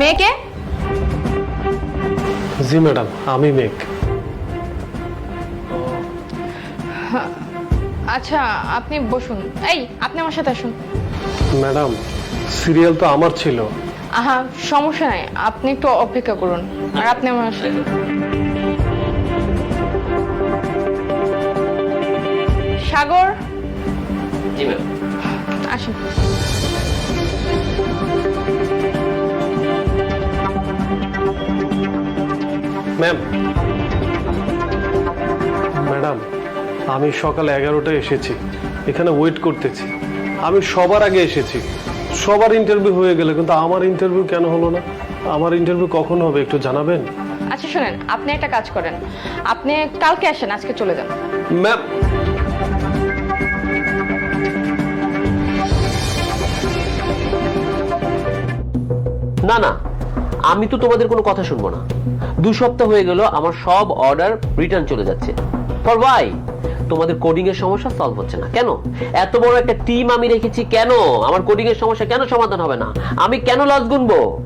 মেয়েকে? জি ম্যাডাম আমি মেঘ আচ্ছা আপনি বসুন। এই আপনি আমার সাথে আসুন। ম্যাডাম সিরিয়াল তো আমার ছিল। আহা সমস্যা নাই আপনি একটু অপেক্ষা করুন আর আপনি আমার সাথে সাগর? জি ম্যাম আসুন। ম্যাম ম্যাডাম আমি সকাল এগারোটায় এসেছি। এখানে ওয়েট করতেছি। আমি সবার আগে এসেছি। সবার ইন্টারভিউ হয়ে গেলে কিন্তু আমার ইন্টারভিউ কেন হলো না? আমার ইন্টারভিউ কখন হবে একটু জানাবেন? আচ্ছা শুনেন আপনি একটা কাজ করেন। আপনি কালকে আসেন আজকে চলে যান। ম্যাম না না আমি তো তোমাদের কোনো কথা শুনব না। দু সপ্তাহ হয়ে গেল, আমার সব অর্ডার রিটার্ন চলে যাচ্ছে। ফর ওয়াই তোমাদের কোডিং এর সমস্যা সলভ হচ্ছে না। কেন? এত বড় একটা টিম আমি রেখেছি কেন? আমার কোডিং এর সমস্যা কেন সমাধান হবে না? আমি কেন লস গুনবো?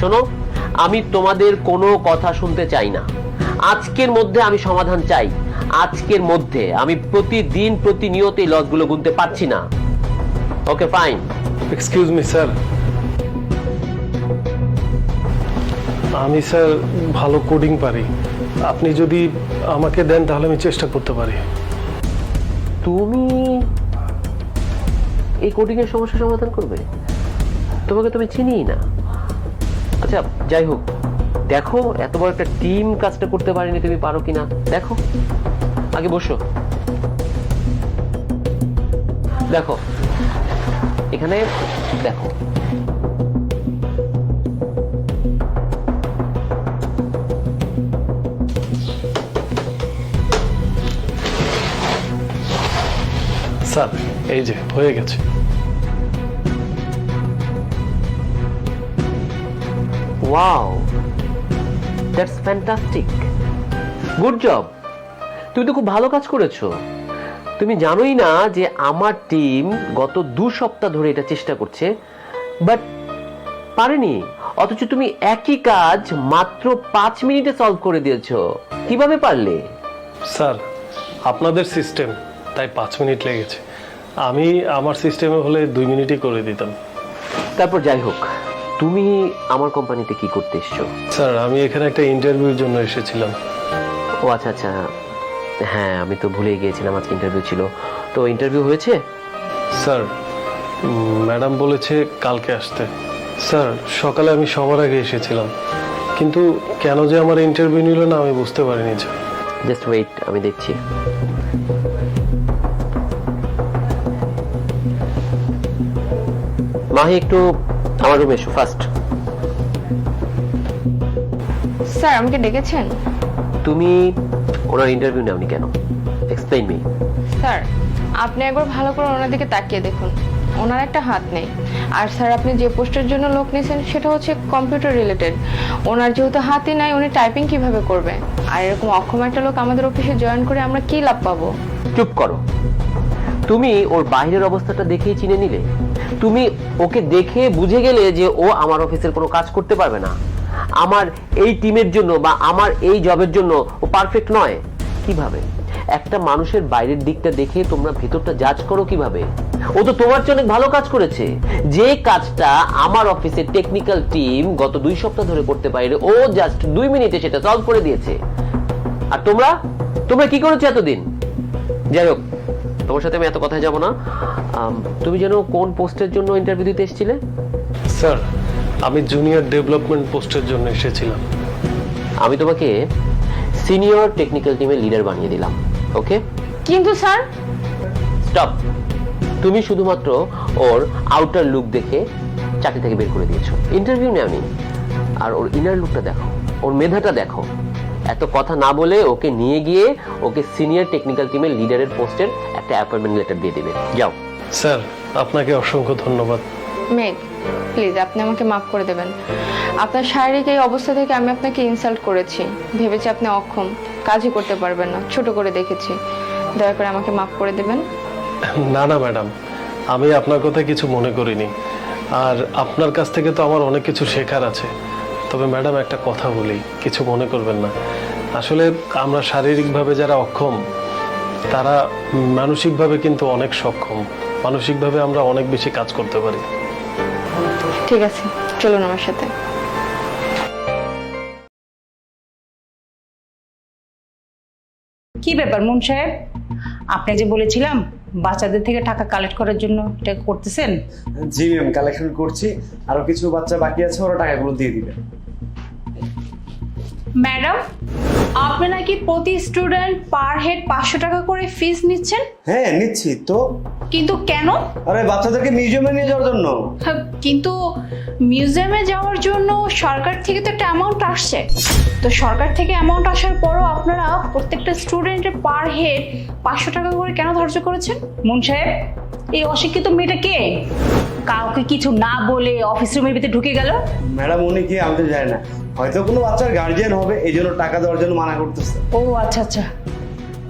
শোনো, আমি তোমাদের কোনো কথা শুনতে চাই না। আজকের মধ্যে আমি সমাধান চাই। আজকের মধ্যে আমি প্রতিদিন প্রতিনিয়ত এই লসগুলো গুনতে পারছি না। Okay fine excuse me sir আমি স্যার ভালো কোডিং পারি। আপনি যদি আমাকে দেন, তাহলে আমি চেষ্টা করতে পারি। তুমি এই কোডিং এর সমস্যা সমাধান করবে? তোমাকে তুমি চিনিই না। আচ্ছা যাই হোক। দেখো, এত বড় একটা টিম কাজটা করতে পারেনি তুমি পারো কিনা। দেখো। আগে বসো। দেখো। এখানে, দেখো। স্যার এই যে হয়ে গেছে। Wow that's fantastic good job তুমি তো খুব ভালো কাজ করেছ। তুমি জানোই না যে আমার টিম গত দু সপ্তাহ ধরে এটা চেষ্টা করছে বাট পারেনি। অথচ তুমি একই কাজ মাত্র পাঁচ মিনিটে সলভ করে দিয়েছ। কীভাবে পারলে? স্যার আপনাদের সিস্টেম তাই পাঁচ মিনিট লেগেছে। আমি আমার সিস্টেমে হলে দুই মিনিটই করে দিতাম। তারপর যাই হোক তুমি আমার কোম্পানিতে কি করতে এসছো? স্যার আমি এখানে একটা ইন্টারভিউর জন্য এসেছিলাম। ও আচ্ছা আচ্ছা। হ্যাঁ আমি তো ভুলে গিয়েছিলাম আজকে ইন্টারভিউ ছিল। তো ইন্টারভিউ হয়েছে? স্যার ম্যাডাম বলেছে কালকে আসতে। স্যার সকালে আমি সবার আগে এসেছিলাম। কিন্তু কেন যে আমার ইন্টারভিউ নিল না আমি বুঝতে পারিনি যে জাস্ট ওয়েট আমি দেখছি। মাহি একটু আমার রুমে এসো ফার্স্ট স্যার আমাকে ডেকেছেন? তুমি ওনার ইন্টারভিউ নেওনি কেন? এক্সপ্লেইন মি স্যার আপনি একবার ভালো করে ওনার দিকে তাকিয়ে দেখুন। ওনার একটা হাত নেই। আর স্যার আপনি যে পোস্টের জন্য লোক নিয়েছেন সেটা হচ্ছে কম্পিউটার রিলেটেড ওনার যেহেতু হাতই নাই উনি টাইপিং কীভাবে করবে? আর এরকম অক্ষম একটা লোক আমাদের অফিসে জয়েন করে আমরা কি লাভ পাবো? চুপ করো। তুমি ওর বাইরের অবস্থাটা দেখেই চিনে নিলে? তুমি ওকে দেখে বুঝে গেলে যে ও আমার অফিসের কোনো কাজ করতে পারবে না। আমার এই টিমের জন্য বা আমার এই জবের জন্য ও পারফেক্ট নয়। কীভাবে? একটা মানুষের বাইরের দিকটা দেখে তোমরা ভেতরটা জাজ করো কীভাবে? ও তো তোমার অনেক ভালো কাজ করেছে। যে কাজটা আমার অফিসের টেকনিক্যাল টিম গত দুই সপ্তাহ ধরে করতে পারে ও জাস্ট দুই মিনিটে সেটা সলভ করে দিয়েছে। আর তোমরা? তোমরা কি করেছ এতদিন? যাই হোক তোমার সাথে আমি এত কথায় যাব না। তুমি যেন কোন পোস্টের জন্য ইন্টারভিউ দিতে এসেছিলে? স্যার আমি জুনিয়র ডেভেলপমেন্ট পোস্টের জন্য এসেছিলাম। আমি তোমাকে সিনিয়র টেকনিক্যাল টিমের লিডার বানিয়ে দিলাম ওকে কিন্তু স্যার? স্টপ তুমি শুধুমাত্র ওর আউটার লুক দেখে চাকরি থেকে বের করে দিয়েছ। ইন্টারভিউ নেওনি। আর ওর ইনার লুকটা দেখো ওর মেধাটা দেখো। এত কথা না বলে ওকে নিয়ে গিয়ে ওকে সিনিয়র টেকনিক্যাল টিমের লিডারের পোস্টের একটা অ্যাপয়েন্টমেন্ট লেটার দিয়ে দেবে যাও। স্যার আপনাকে অসংখ্য ধন্যবাদ। মেঘ প্লিজ আপনি আমাকে মাফ করে দেবেন। আপনার শারীরিক এই অবস্থা থেকে আমি আপনাকে ইনসাল্ট করেছি। ভেবেছি আপনি অক্ষম কাজই করতে পারবেন না ছোট করে দেখেছি। দয়া করে আমাকে মাফ করে দেবেন। না না ম্যাডাম আমি আপনার কথা কিছু মনে করিনি। আর আপনার কাছ থেকে তো আমার অনেক কিছু শেখার আছে। তবে ম্যাডাম একটা কথা বলি কিছু মনে করবেন না। আসলে আমরা শারীরিকভাবে যারা অক্ষম তারা মানসিকভাবে কিন্তু অনেক সক্ষম। মানসিকভাবে আমরা অনেক বেশি কাজ করতে পারি। ঠিক আছে চলুন আমার সাথে। কি ব্যাপার মুন সাহেব? আপনি যে বলেছিলাম বাচ্চাদের থেকে টাকা কালেক্ট করার জন্য এটা করতেছেন? জি ম্যাম কালেকশন করছি। আরও কিছু বাচ্চা বাকি আছে ওরা টাকাগুলো দিয়ে দিবে। ম্যাডাম আপনি নাকি প্রতি স্টুডেন্ট পার হেড পাঁচশো টাকা করে ফিস নিচ্ছেন? হ্যাঁ নিচ্ছি। তো? কিন্তু কেন? আরে বাচ্চাদেরকে মিউজিয়ামে নিয়ে যাওয়ার জন্য। হ্যাঁ, কিন্তু মিউজিয়ামে যাওয়ার জন্য সরকার থেকে তো একটা অ্যামাউন্ট আসছে। তো সরকার থেকে অ্যামাউন্ট আসার পরও আপনারা প্রত্যেকটা স্টুডেন্টের পার হেড পাঁচশো টাকা করে কেন ধার্য করেছেন? মুন সাহেব এই অশিক্ষিত মেয়েটা কে? কাউকে কিছু না বলে অফিস রুমের ভিতরে ঢুকে গেল? ম্যাডাম উনি কি আমি তো জানি না? হয়তো কোনো বাচ্চার গার্জিয়ান হবে এই জন্য টাকা দেওয়ার জন্য মানা করতেছে। ও আচ্ছা আচ্ছা।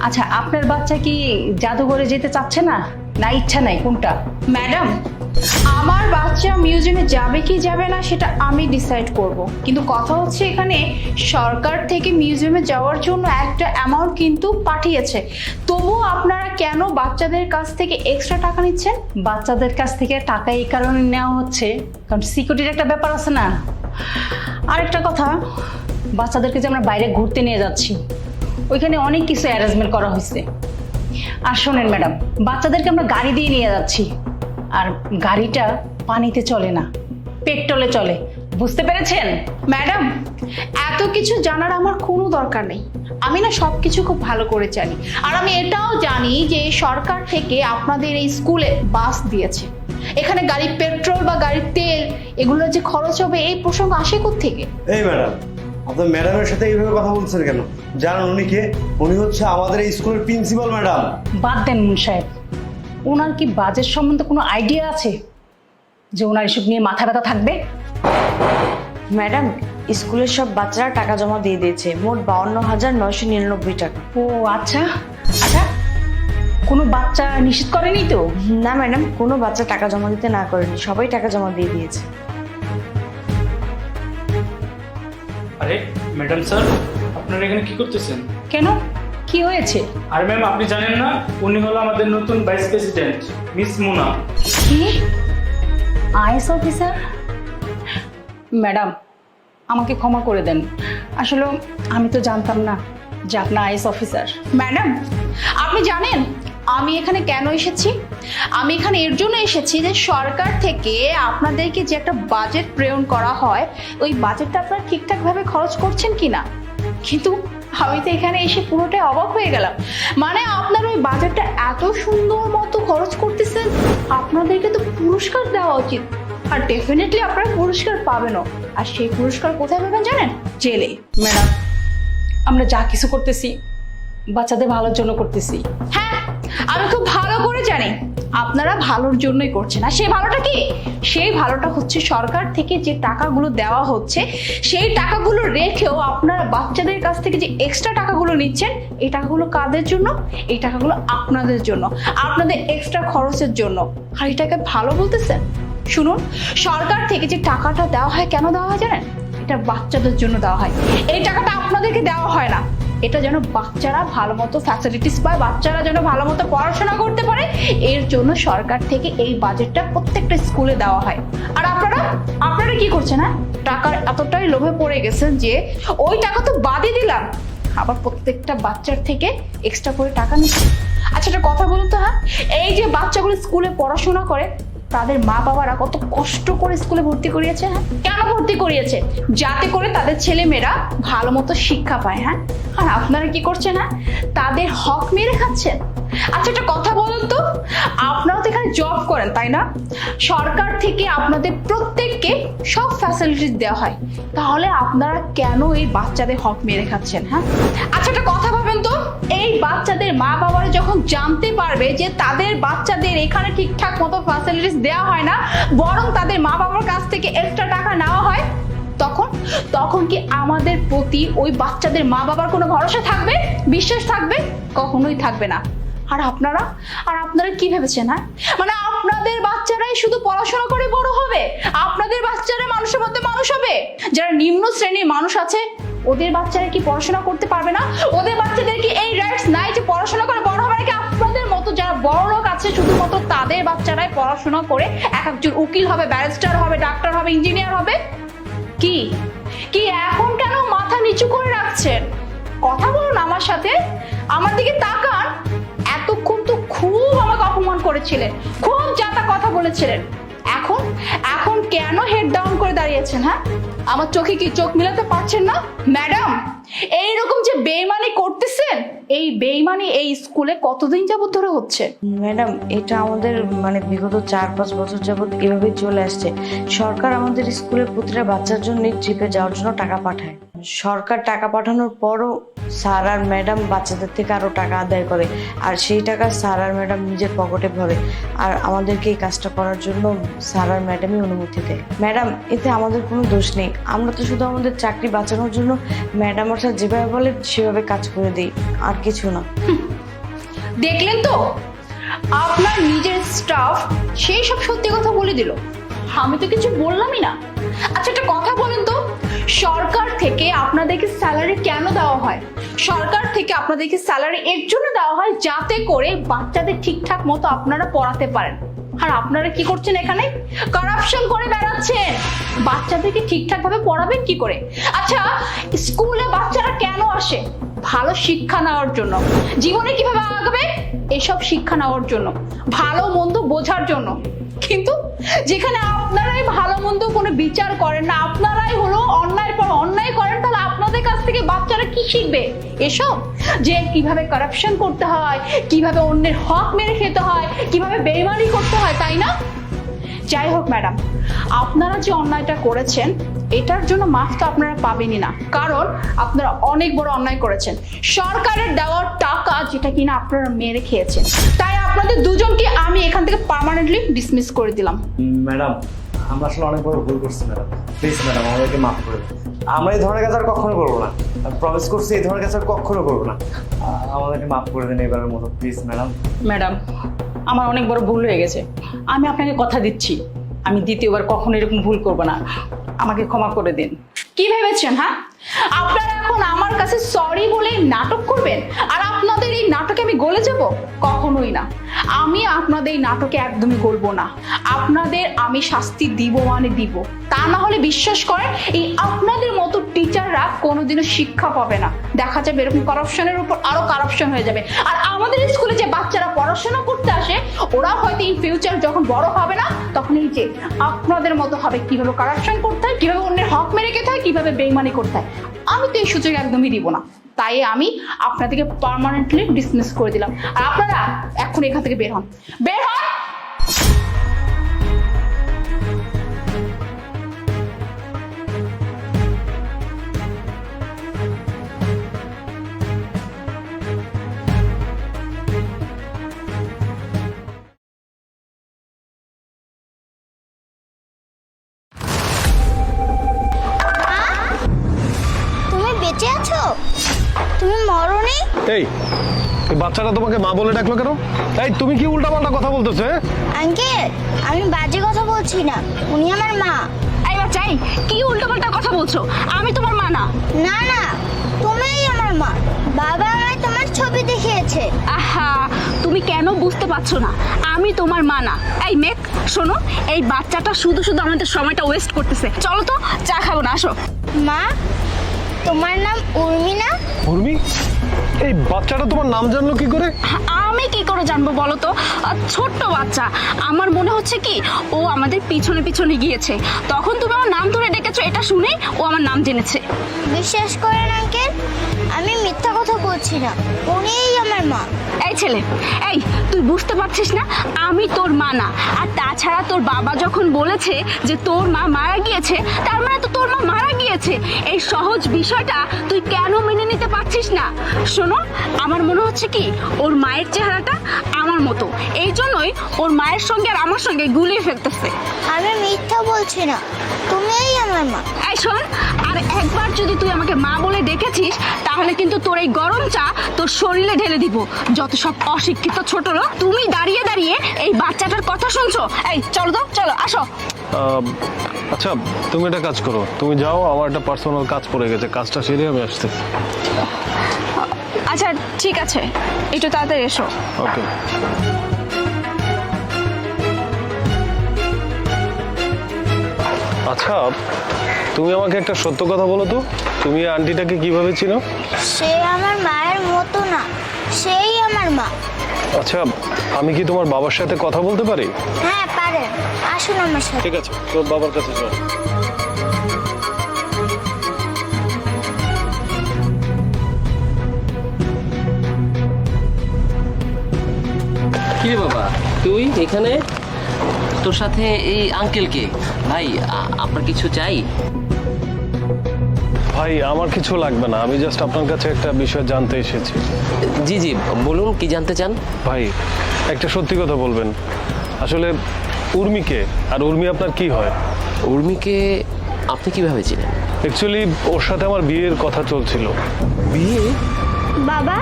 আচ্ছা আপনার বাচ্চা কি জাদুঘরে যেতে চাচ্ছে না? না ইচ্ছা নাই, কোনটা? ম্যাডাম, আমার বাচ্চা মিউজিয়ামে যাবে কি যাবে না সেটা আমি ডিসাইড করব। কিন্তু কথা হচ্ছে এখানে সরকার থেকে মিউজিয়ামে যাওয়ার জন্য একটা অ্যামাউন্ট কিন্তু পাঠিয়েছে। তবুও আপনারা কেন বাচ্চাদের কাছ থেকে এক্সট্রা টাকা নিচ্ছেন? বাচ্চাদের কাছ থেকে টাকা এই কারণে নেওয়া হচ্ছে, কারণ সিকিউরিটির একটা ব্যাপার আছে না। আরেকটা কথা, বাচ্চাদেরকে যে আমরা বাইরে ঘুরতে নিয়ে যাচ্ছি, ওইখানে অনেক কিছু অ্যারেঞ্জমেন্ট করা হয়েছে। আর শোনেন ম্যাডাম, বাচ্চাদেরকে আমরা গাড়ি দিয়ে নিয়ে যাচ্ছি। আর গাড়িটা পানিতে চলে না, পেট্রোলে চলে। বুঝতে পেরেছেন? ম্যাডাম, এত কিছু জানার আমার কোনো দরকার নেই। আমি না সব কিছু খুব ভালো করে জানি। আর আমি এটাও জানি যে সরকার থেকে আপনাদের এই স্কুলে বাস দিয়েছে। এখানে গাড়ির পেট্রোল বা গাড়ির তেল, এগুলোর যে খরচ হবে, এই প্রসঙ্গ আসে থেকে এই ম্যাডাম আপনার ম্যাডামের সাথে এইভাবে কথা বলছেন কেন? জানেন উনি কে উনি হচ্ছে আমাদের এই স্কুলের প্রিন্সিপাল ম্যাডাম। বাদ দেন মুন সাহেব। ওনার কি বাজেট সম্বন্ধে কোনো আইডিয়া আছে? যে ওনার এসব নিয়ে মাথা ব্যথা থাকবে? ম্যাডাম স্কুলের সব বাচ্চারা টাকা জমা দিয়ে দিয়েছে। মোট বাউন্ন হাজার নয়শো নিরানব্বই টাকা। ও আচ্ছা। আচ্ছা কোনো বাচ্চা নিষেধ করেনি তো? না ম্যাডাম কোনো বাচ্চা টাকা জমা দিতে না করেনি। সবাই টাকা জমা দিয়ে দিয়েছে। আরে ম্যাডাম স্যার আপনারা এখানে কি করতেছেন? কেন? কি হয়েছে? আর ম্যাম আপনি জানেন না উনি হলো আমাদের নতুন ভাইস প্রেসিডেন্ট মিস মুনা কি? আইএস অফিসার ম্যাডাম আমাকে ক্ষমা করে দেন। আসলে আমি তো জানতাম না যে আপনার আইএস অফিসার ম্যাডাম আপনি জানেন আমি এখানে কেন এসেছি? আমি এখানে এর জন্য এসেছি যে সরকার থেকে আপনাদেরকে যে একটা বাজেট প্রেরণ করা হয় ওই বাজেটটা আপনারা ঠিকঠাকভাবে খরচ করছেন কি না কিন্তু আমি তো এখানে এসে পুরোটাই অবাক হয়ে গেলাম। মানে আপনার ওই বাজারটা এত সুন্দর মতো খরচ করতেছেন, আপনাদেরকে তো পুরস্কার দেওয়া উচিত। আর ডেফিনেটলি আপনারা পুরস্কার পাবেনও। আর সেই পুরস্কার কোথায় পাবেন জানেন? জেলে। ম্যাডাম, আমরা যা কিছু করতেছি, বাচ্চাদের ভালোর জন্য করতেছি। হ্যাঁ আমি খুব ভালো করে জানি। আপনারা ভালোর জন্যই করছেন। আর সেই ভালোটা কি? সেই ভালোটা হচ্ছে সরকার থেকে যে টাকাগুলো দেওয়া হচ্ছে, সেই টাকাগুলো রেখেও আপনারা বাচ্চাদের কাছ থেকে যে এক্সট্রা টাকাগুলো নিচ্ছেন, এই টাকাগুলো কাদের জন্য? এই টাকাগুলো আপনাদের জন্য, আপনাদের এক্সট্রা খরচের জন্য। আর এটাকে ভালো বলতেছেন? শুনুন, সরকার থেকে যে টাকাটা দেওয়া হয়, কেন দেওয়া হয় জানেন? এটা বাচ্চাদের জন্য দেওয়া হয়। এই টাকাটা আপনাদেরকে দেওয়া হয় না। এটা যেন বাচ্চারা ভালো মতো ফ্যাসিলিটিস পায়, বাচ্চারা যেন ভালো মতো পড়াশোনা করতে পারে, এর জন্য সরকার থেকে এই বাজেটটা প্রত্যেকটা স্কুলে দেওয়া হয়। আর আপনারা আপনারা কি করছেন হ্যাঁ? টাকার এতটাই লোভে পড়ে গেছেন যে ওই টাকা তো বাদই দিলাম। আবার প্রত্যেকটা বাচ্চার থেকে এক্সট্রা করে টাকা নিচ্ছে আচ্ছা একটা কথা বলুন তো হ্যাঁ? এই যে বাচ্চাগুলো স্কুলে পড়াশোনা করে তাদের মা বাবারা কত কষ্ট করে স্কুলে ভর্তি করিয়েছে হ্যাঁ? কেন ভর্তি করিয়েছে? যাতে করে তাদের ছেলে মেয়েরা ভালো মতো শিক্ষা পায় হ্যাঁ? আর আপনারা কি করছেন হ্যাঁ? তাদের হক মেরে খাচ্ছেন? আচ্ছা একটা কথা বলুন তো। আপনারা তো এখানে জব করেন, তাই না? সরকার থেকে আপনাদের প্রত্যেককে সব ফ্যাসিলিটিস দেওয়া হয়। তাহলে আপনারা কেন এই বাচ্চাদের হক মেরে খাচ্ছেন হ্যাঁ? আচ্ছা একটা কথা ভাবেন তো। এই বাচ্চাদের মা বাবারা যখন জানতে পারবে যে তাদের বাচ্চাদের এখানে ঠিকঠাক মতো ফ্যাসিলিটিস দেওয়া হয় না, বরং তাদের মা বাবার কাছ থেকে এক্সট্রা টাকা নেওয়া হয়, তখন তখন কি আমাদের প্রতি ওই বাচ্চাদের মা বাবার কোনো ভরসা থাকবে? বিশ্বাস থাকবে? কখনোই থাকবে না। আর আপনারা? আর আপনারা কি ভেবেছেন হ্যাঁ? মানে আপনাদের বাচ্চারাই শুধু পড়াশোনা করে বড় হবে? আপনাদের বাচ্চারা মানুষের মধ্যে মানুষ হবে? যারা নিম্ন শ্রেণির মানুষ আছে, ওদের বাচ্চারা কি পড়াশোনা করতে পারবে না? ওদের বাচ্চাদের কি এই রাইটস নাই যে পড়াশোনা করে বড় হবে? নাকি আপনাদের মতো যারা বড় লোক আছে, শুধুমাত্র তাদের বাচ্চারাই পড়াশোনা করে এক একজন উকিল হবে, ব্যারিস্টার হবে, ডাক্তার হবে, ইঞ্জিনিয়ার হবে? কি? কি এখন কেন মাথা নিচু করে রাখছেন? কথা বলুন আমার সাথে। আমার দিকে তাকান। এতক্ষণ তো খুব আমাকে অপমান করেছিলেন, খুব যাতা কথা বলেছিলেন। এখন এখন কেন হেড ডাউন করে দাঁড়িয়েছেন হ্যাঁ? আমার চোখে কি চোখ মিলাতে পারছেন না? ম্যাডাম এইরকম যে বেইমানি করতেছেন, এই বেইমানি এই স্কুলে কতদিন যাবত ধরে হচ্ছে? ম্যাডাম এটা আমাদের মানে বিগত চার পাঁচ বছর যাবত এভাবে চলে আসছে। সরকার আমাদের স্কুলের প্রতিটা বাচ্চার জন্য ট্রিপে যাওয়ার জন্য টাকা পাঠায়। সরকার টাকা পাঠানোর পরও স্যার আর ম্যাডাম বাচ্চাদের থেকে আরও টাকা আদায় করে, আর সেই টাকা স্যার আর ম্যাডাম নিজের পকেটে ভরে, আর আমাদেরকে এই কাজটা করার জন্য স্যার আর ম্যাডামই অনুমতি দেয়। ম্যাডাম, এতে আমাদের কোনো দোষ নেই। আমরা তো শুধু আমাদের চাকরি বাঁচানোর জন্য ম্যাডাম অর্থাৎ যেভাবে বলে সেভাবে কাজ করে দিই, আর কিছু না। দেখলেন তো? আপনার নিজের স্টাফ সেই সব সত্যি কথা বলে দিল। আমি তো কিছু বললামই না। আচ্ছা একটা কথা বলেন সরকার থেকে আপনাদেরকে স্যালারি কেন দেওয়া হয়? সরকার থেকে আপনাদেরকে স্যালারি এর জন্য দেওয়া হয় যাতে করে বাচ্চাদের ঠিকঠাক মতো আপনারা পড়াতে পারেন। আর আপনারা কি করছেন এখানে? করাপশন করে বেড়াচ্ছেন। বাচ্চাদেরকে ঠিকঠাক ভাবে পড়াবেন কি করে? আচ্ছা স্কুলে বাচ্চারা কেন আসে? ভালো শিক্ষা নেওয়ার জন্য। জীবনে কীভাবে আগবে? এসব শিক্ষা নেওয়ার জন্য, ভালো মন্দ বোঝার জন্য। কিন্তু যেখানে আপনারাই ভালো মন্দ কোনো বিচার করেন না, আপনারাই হলো অন্যায় পর অন্যায় করেন, তাহলে আপনাদের কাছ থেকে বাচ্চারা কি শিখবে? এসব যে কীভাবে কারাপশন করতে হয়, কীভাবে অন্যের হক মেরে খেতে হয়, কীভাবে বেইমানি করতে হয়, তাই না? যাই হোক ম্যাডাম আপনারা যে অন্যায়টা করেছেন এটার জন্য মাফ তো আপনারা পাবেনই না। কারণ আপনারা অনেক বড় অন্যায় করেছেন। সরকারের দেওয়ার টাকা যেটা কিনা আপনারা মেরে খেয়েছেন। তাই আপনাদের দুজনকে আমি এখান থেকে পার্মানেন্টলি ডিসমিস করে দিলাম। ম্যাডাম আমরা আসলে অনেক বড় ভুল করছি ম্যাডাম। প্লিজ ম্যাডাম আমাদেরকে মাফ করে দিন। আমরা এই ধরনের কাজ আর কখনো করব না। প্রমিস করছি এই ধরনের কাজ আর কখনো করব না। আমাদেরকে মাফ করে দিন এবারের মতো প্লিজ ম্যাডাম। ম্যাডাম আমার অনেক বড় ভুল হয়ে গেছে। আমি আপনাকে কথা দিচ্ছি। আমি দ্বিতীয়বার কখনো এরকম ভুল করব না। আমাকে ক্ষমা করে দিন। কি ভেবেছেন হ্যাঁ? আপনারা এখন আমার কাছে সরি বলে নাটক করবেন? আর আপনাদের এই নাটকে আমি গলে যাব? কখনোই না। আমি আপনাদের এই নাটকে একদমই গলবো না। আপনাদের আমি শাস্তি দিব মানে দিব। তা না হলে বিশ্বাস করেন, এই আপনাদের মতো টিচাররা কোনোদিনও শিক্ষা পাবে না। দেখা যাবে এরকম করাপশনের উপর আরও কারাপশন হয়ে যাবে। আর আমাদের স্কুলে যে বাচ্চারা পড়াশোনা ওরা হয়তো ইন ফিউচার যখন বড় হবে না, তখন এই যে আপনাদের মতো হবে, কীভাবে কারাপশন করতে হয়, কীভাবে অন্যের হক মেরে খেতে হয়, কীভাবে বেইমানি করতে হয়, আমি তো এই সুযোগ একদমই দিব না। তাই আমি আপনাদেরকে পারমানেন্টলি ডিসমিস করে দিলাম। আর আপনারা এখন এখান থেকে বের হন। বের হন! এই এই বাচ্চাটা তোমাকে মা বলে ডাকলো কেন? এই তুমি কি উল্টাপাল্টা কথা বলতেছো হ্যাঁ? আঙ্কেল আমি বাজে কথা বলছি না। উনি আমার মা। এই বাচ্চাই কি উল্টোপাল্টা কথা বলছো? আমি তোমার মা না। না না তুমিই আমার মা। বাবা আমায় তোমার ছবি দেখিয়েছে। আহা তুমি কেন বুঝতে পারছ না? আমি তোমার মা না। এই মেক শোনো এই বাচ্চাটা শুধু শুধু আমাদের সময়টা ওয়েস্ট করতেছে। চলো তো চা খাব না আসো। মা তোমার নাম উর্মি না উর্মি? এই বাচ্চাটা তোমার নাম জানলো কি করে? বলো তো ছোট্ট বাচ্চা। আমার মনে হচ্ছে কি ও আমাদের পিছনে পিছনে গিয়েছে। তখন তুমি আমার নাম ধরে ডেকেছো এটা শুনে ও আমার নাম জেনেছে। বিশ্বাস করেন আঙ্কেল আমি মিথ্যা কথা বলছি না। উনিই আমার মা। এই ছেলে এই তুই বুঝতে পারছিস না আমি তোর মা না। আর তাছাড়া তোর বাবা যখন বলেছে যে তোর মা মারা গিয়েছে তার মানে তো তোর মা মারা গিয়েছে। এই সহজ বিষয়টা তুই কেন মেনে নিতে পারছিস না? শোনো আমার মনে হচ্ছে কি ওর মায়ের চেহারাটা আমার মতো। এই জন্যই ওর মায়ের সঙ্গে আর আমার সঙ্গে গুলিয়ে ফেলতেছে আমি মিথ্যা বলছি না। তুমিই আমার মা। এই শোন আর একবার যদি তুই আমাকে মা বলে ডেকেছিস তাহলে কিন্তু তোর এই গরম চা তোর শরীরে ঢেলে দিব। যত সব অশিক্ষিত ছোট লোক তুমি দাঁড়িয়ে দাঁড়িয়ে এই বাচ্চাটার কথা শুনছো? এই চলো তো চলো আসো। আহ, আচ্ছা তুমি একটা কাজ করো। তুমি যাও আমার একটা পার্সোনাল কাজ পড়ে গেছে। কাজটা সেরে আমি আসতেছি আচ্ছা ঠিক আছে। একটু তাড়াতাড়ি এসো। ওকে। আচ্ছা তুমি আমাকে একটা সত্য কথা বলো তো। তুমি আন্টিটাকে কীভাবে চিনো? সে আমার মায়ের মতো না। সেই আমার মা। আচ্ছা আমি কি তোমার বাবার সাথে কথা বলতে পারি? হ্যাঁ পারেন আসুন আমার সাথে। ঠিক আছে তোর বাবার কাছে চল কি রে বাবা? তুই এখানে? তোর সাথে এই আঙ্কেলকে ভাই আপনার কিছু চাই? ভাই আমার কিছু লাগবে না। আমি জাস্ট আপনার কাছে একটা বিষয় জানতে এসেছি। জি জি বলুন কি জানতে চান? ভাই একটা সত্যি কথা বলবেন। আসলে উর্মিকে আর উর্মি আপনার কি হয়? উর্মিকে আপনি কীভাবে চিনেন? অ্যাকচুয়ালি ওর সাথে আমার বিয়ের কথা চলছিল। বিয়ে? বাবা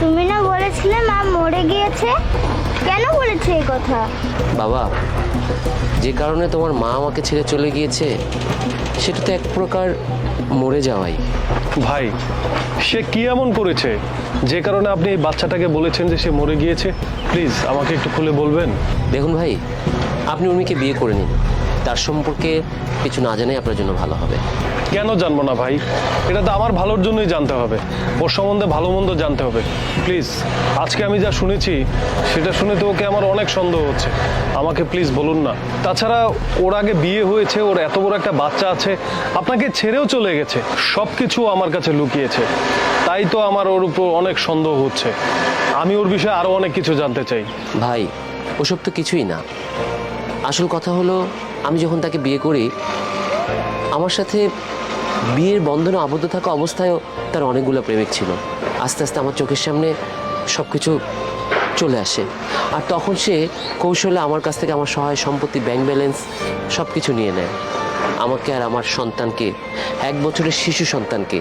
তুমি না বলেছিলে মা মরে গিয়েছে? কেন বলেছে এই কথা? বাবা যে কারণে তোমার মা আমাকে ছেড়ে চলে গিয়েছে সেটা তো এক প্রকার মরে যাওয়াই। ভাই সে কি এমন করেছে? যে কারণে আপনি এই বাচ্চাটাকে বলেছেন যে সে মরে গিয়েছে প্লিজ আমাকে একটু খুলে বলবেন। দেখুন ভাই আপনি উর্মিকে বিয়ে করে নিন। তার সম্পর্কে কিছু না জানাই আপনার জন্য ভালো হবে। কেন জানব না ভাই? এটা তো আমার ভালোর জন্যই জানতে হবে। ওর সম্বন্ধে ভালো মন্দ জানতে হবে। প্লিজ আজকে আমি যা শুনেছি, সেটা শুনে তো ওকে আমার অনেক সন্দেহ হচ্ছে। আমাকে প্লিজ বলুন না। তাছাড়া ওর আগে বিয়ে হয়েছে, ওর এত বড় একটা বাচ্চা আছে, আপনাকে ছেড়েও চলে গেছে। সব কিছু আমার কাছে লুকিয়েছে। তাই তো আমার ওর উপর অনেক সন্দেহ হচ্ছে। আমি ওর বিষয়ে আরও অনেক কিছু জানতে চাই। ভাই, ওসব তো কিছুই না। আসল কথা হলো, আমি যখন তাকে বিয়ে করি আমার সাথে বিয়ের বন্ধনে আবদ্ধ থাকা অবস্থায়ও তার অনেকগুলো প্রেমিক ছিল। আস্তে আস্তে আমার চোখের সামনে সব কিছু চলে আসে। আর তখন সে কৌশলে আমার কাছ থেকে আমার সহায় সম্পত্তি ব্যাংক ব্যালেন্স সব কিছু নিয়ে নেয়। আমাকে আর আমার সন্তানকে, এক বছরের শিশু সন্তানকে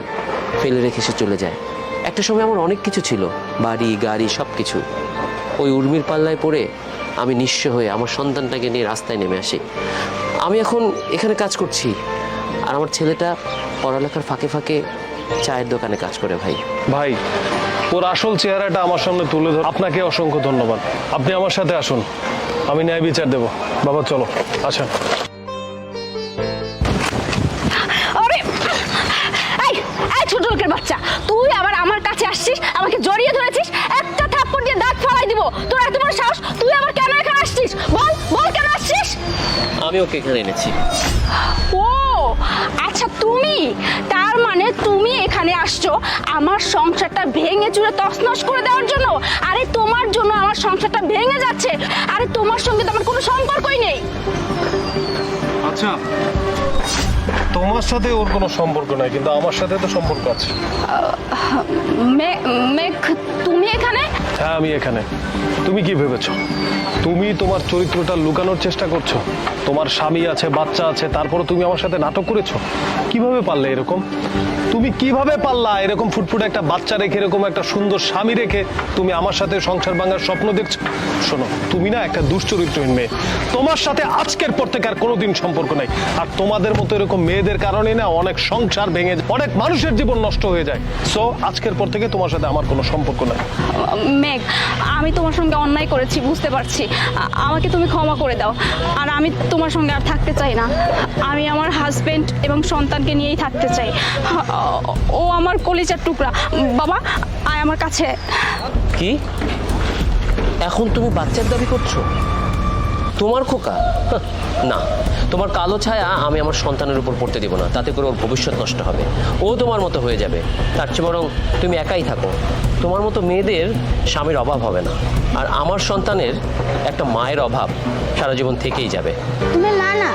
ফেলে রেখে সে চলে যায়। একটা সময় আমার অনেক কিছু ছিল, বাড়ি, গাড়ি সব কিছু ওই উর্মির পাল্লায় পড়ে আমি নিঃস্ব হয়ে আমার সন্তানটাকে নিয়ে রাস্তায় নেমে আসি। আমি এখন এখানে কাজ করছি। আর আমার ছেলেটা পড়ালেখার ফাঁকে ফাঁকে চায়ের দোকানে কাজ করে ভাই। ভাই ওর আসল চেহারাটা আমার সামনে তুলে ধর। আপনাকে অসংখ্য ধন্যবাদ। আপনি আমার সাথে আসুন। আমি ন্যায় বিচার দেব। বাবা চলো আসেন। আরে এই এই ছোট লোকের বাচ্চা তুই আবার আমার কাছে আসছিস? আমাকে জড়িয়ে ধরেছিস? একটা থাপ্পড় দিয়ে দাঁত ফালাই দিব। তোর এত বড় সাহস? তুই আবার কেন এখানে আসছিস? বল বল কেন আসছিস? আমি ওকে এখানে এনেছি। ও মানে তুমি এখানে আসছো আমার সংসারটা ভেঙে চুরে তছনছ করে দেওয়ার জন্য? আরে তোমার জন্য আমার সংসারটা ভেঙে যাচ্ছে। আরে তোমার সঙ্গে তো আমার কোনো সম্পর্কই নেই। আচ্ছা তোমার সাথে ওর কোনো সম্পর্ক নাই কিন্তু আমার সাথে তো সম্পর্ক আছে। মেঘ তুমি হ্যাঁ আমি এখানে। তুমি কি ভেবেছ? তুমি তোমার চরিত্রটা লুকানোর চেষ্টা করছ? তোমার স্বামী আছে, বাচ্চা আছে তারপরে তুমি আমার সাথে নাটক করেছ? কীভাবে পারলে এরকম? তুমি কীভাবে পারলা এরকম ফুটফুটে একটা বাচ্চা রেখে, এরকম একটা সুন্দর স্বামী রেখে তুমি আমার সাথে সংসার ভাঙার স্বপ্ন দেখছ? শোনো, তুমি না একটা দুশ্চরিত্রহীন মেয়ে। তোমার সাথে আজকের পর থেকে আর কোনোদিন সম্পর্ক নাই। আর তোমাদের মতো এরকম মেয়েদের কারণে না অনেক সংসার ভেঙে অনেক মানুষের জীবন নষ্ট হয়ে যায়। সো আজকের পর থেকে তোমার সাথে আমার কোনো সম্পর্ক নাই। মেঘ, আমি তোমার সঙ্গে অন্যায় করেছি, বুঝতে পারছি। আমাকে তুমি ক্ষমা করে দাও। আর আমি তোমার সঙ্গে আর থাকতে চাই না। আমি আমার হাজবেন্ড এবং সন্তানকে নিয়েই থাকতে চাই। ও আমার কলিজার টুকরা। বাবা আয় আমার কাছে। কি? এখন তুমি বাচ্চার দাবি করছ? তোমার খোকা? না তোমার কালো ছায়া আমি আমার সন্তানের উপর পড়তে দিব না। তাতে করে ওর ভবিষ্যৎ নষ্ট হবে। ও তোমার মতো হয়ে যাবে। তার চেয়ে বরং তুমি একাই থাকো। তোমার মতো মেয়েদের স্বামীর অভাব হবে না। আর আমার সন্তানের একটা মায়ের অভাব সারা জীবন থেকেই যাবে। তুমি মা না